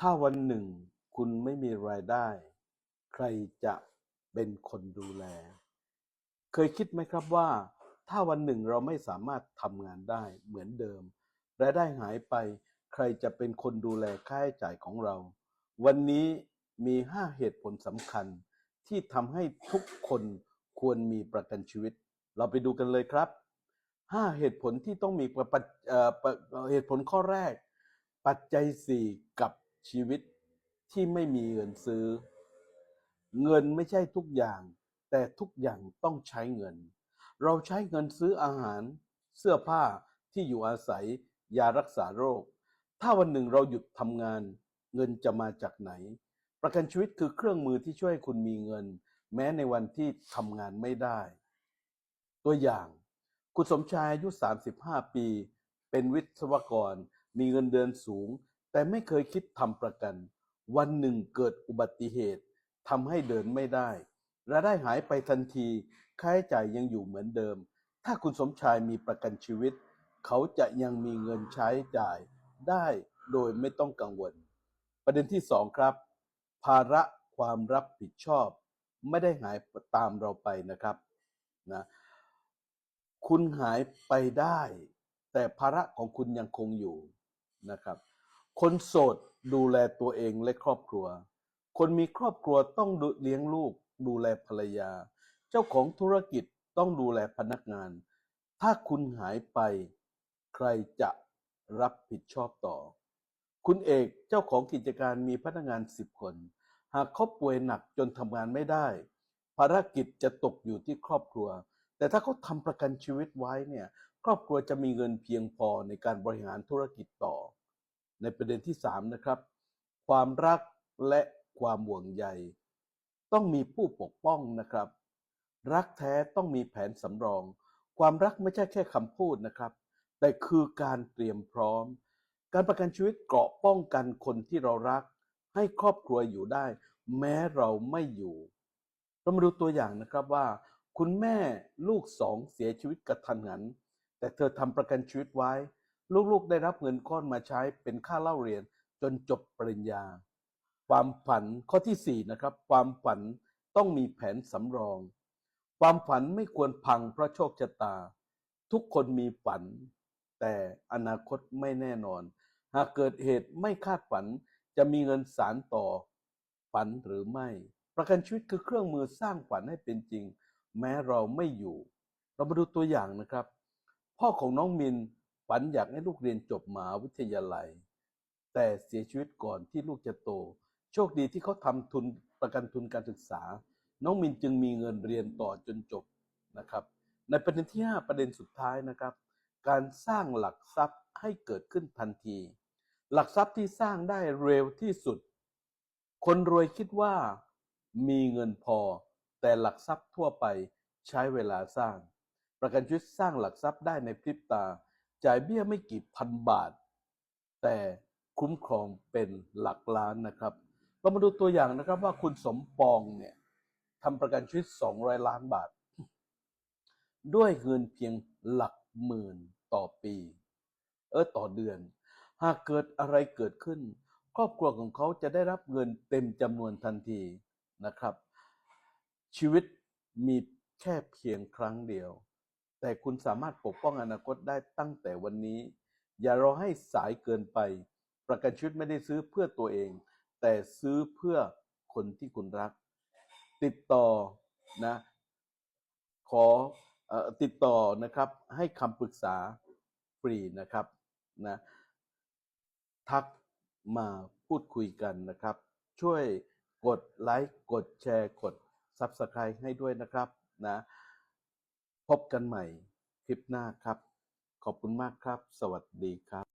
ถ้าวันหนึ่งคุณไม่มีรายได้ ใครจะเป็นคนดูแล เคยคิดไหมครับว่า ถ้าวันหนึ่งเราไม่สามารถทำงานได้เหมือนเดิม รายได้หายไป ใครจะเป็นคนดูแลค่าใช้จ่ายของเรา วันนี้มี 5 เหตุผลสำคัญ ที่ทำให้ทุกคนควรมีประกันชีวิต เราไปดูกันเลยครับ 5 เหตุผลที่ต้องมีเอ่อประเหตุผลข้อแรก ปัจจัย 4 กับ ชีวิตที่ไม่มีเงินซื้อ เงินไม่ใช่ทุกอย่าง แต่ทุกอย่างต้องใช้เงิน เราใช้เงินซื้ออาหาร เสื้อผ้าที่อยู่อาศัย ยารักษาโรค ถ้าวันหนึ่งเราหยุดทำงาน เงินจะมาจากไหน ประกันชีวิตคือเครื่องมือที่ช่วยคุณมีเงิน แม้ในวันที่ทำงานไม่ได้ ตัวอย่าง คุณสมชายอายุ 35 ปี เป็นวิศวกร มีเงินเดือนสูง แต่ไม่เคยคิดทำประกัน วันหนึ่งเกิดอุบัติเหตุทำให้เดินไม่ได้รายได้หายไปทันที ค่าใช้จ่ายยังอยู่เหมือนเดิม ถ้าคุณสมชายมีประกันชีวิต เขาจะยังมีเงินใช้จ่ายได้โดยไม่ต้องกังวล ประเด็นที่สองครับ ภาระความรับผิดชอบ ไม่ได้หายตามเราไปนะครับนะคุณหายไปได้ แต่ภาระของคุณยังคงอยู่นะครับ คนโสดดูแลตัวเองและครอบครัว คนมีครอบครัวต้องดูเลี้ยงลูก ดูแลภรรยา เจ้าของธุรกิจต้องดูแลพนักงาน ถ้าคุณหายไป ใครจะรับผิดชอบต่อ คุณเอกเจ้าของกิจการมีพนักงานสิบคน หากเขาป่วยหนักจนทำงานไม่ได้ ภารกิจจะตกอยู่ที่ครอบครัว แต่ถ้าเขาทำประกันชีวิตไว้เนี่ย ครอบครัวจะมีเงินเพียงพอในการบริหารธุรกิจต่อ ในประเด็นที่สามนะครับ ความรักและความห่วงใย ต้องมีผู้ปกป้องนะครับ รักแท้ต้องมีแผนสำรอง ความรักไม่ใช่แค่คำพูดนะครับ แต่คือการเตรียมพร้อม การประกันชีวิตเกราะป้องกันคนที่เรารัก ให้ครอบครัวอยู่ได้ แม้เราไม่อยู่เรามาดูตัวอย่างนะครับว่า คุณแม่ลูกสองเสียชีวิตกระทันหัน แต่เธอทำประกันชีวิตไว้ ลูกๆ ได้รับเงินก้อนมาใช้เป็นค่าเล่าเรียนจนจบปริญญา ความฝันข้อที่สี่นะครับ ความฝันต้องมีแผนสำรอง ความฝันไม่ควรพังเพราะโชคชะตา ทุกคนมีฝัน แต่อนาคตไม่แน่นอน หากเกิดเหตุไม่คาดฝันจะมีเงินสารต่อ ฝันหรือไม่ ประกันชีวิตคือเครื่องมือสร้างฝันให้เป็นจริง แม้เราไม่อยู่ เรามาดูตัวอย่างนะครับ พ่อของน้องมิน ฝันอยากให้ลูกเรียนจบมหาวิทยาลัย แต่เสียชีวิตก่อนที่ลูกจะโต โชคดีที่เขาทำทุนประกันทุนการศึกษา น้องมินจึงมีเงินเรียนต่อจนจบนะครับ ในประเด็นที่ 5 ประเด็นสุดท้ายนะครับ การสร้างหลักทรัพย์ให้เกิดขึ้นทันที หลักทรัพย์ที่สร้างได้เร็วที่สุด คนรวยคิดว่ามีเงินพอ แต่หลักทรัพย์ทั่วไปใช้เวลาสร้าง ประกันชีวิตสร้างหลักทรัพย์ได้ในพริบตา จ่ายเบี้ยไม่กี่พันบาท แต่คุ้มครองเป็นหลักล้านนะครับ เรามาดูตัวอย่างนะครับว่าคุณสมปองเนี่ยทำประกันชีวิต 200 ล้านบาท ด้วยเงินเพียงหลักหมื่นต่อปี เออต่อเดือน หากเกิดอะไรเกิดขึ้น ครอบครัวของเขาจะได้รับเงินเต็มจำนวนทันทีนะครับ ชีวิตมีแค่เพียงครั้งเดียว แต่คุณสามารถปกป้องอนาคตได้ตั้งแต่วันนี้ อย่ารอให้สายเกินไป ประกันชีวิตไม่ได้ซื้อเพื่อตัวเอง แต่ซื้อเพื่อคนที่คุณรัก ติดต่อนะขออติดต่อนะครับ ให้คำปรึกษาฟรีนะครับนะทักมาพูดคุยกันนะครับ ช่วยกดไลค์กดแชร์กด Subscribe ให้ด้วยนะครับนะ พบกันใหม่คลิปหน้าครับ ขอบคุณมากครับ สวัสดีครับ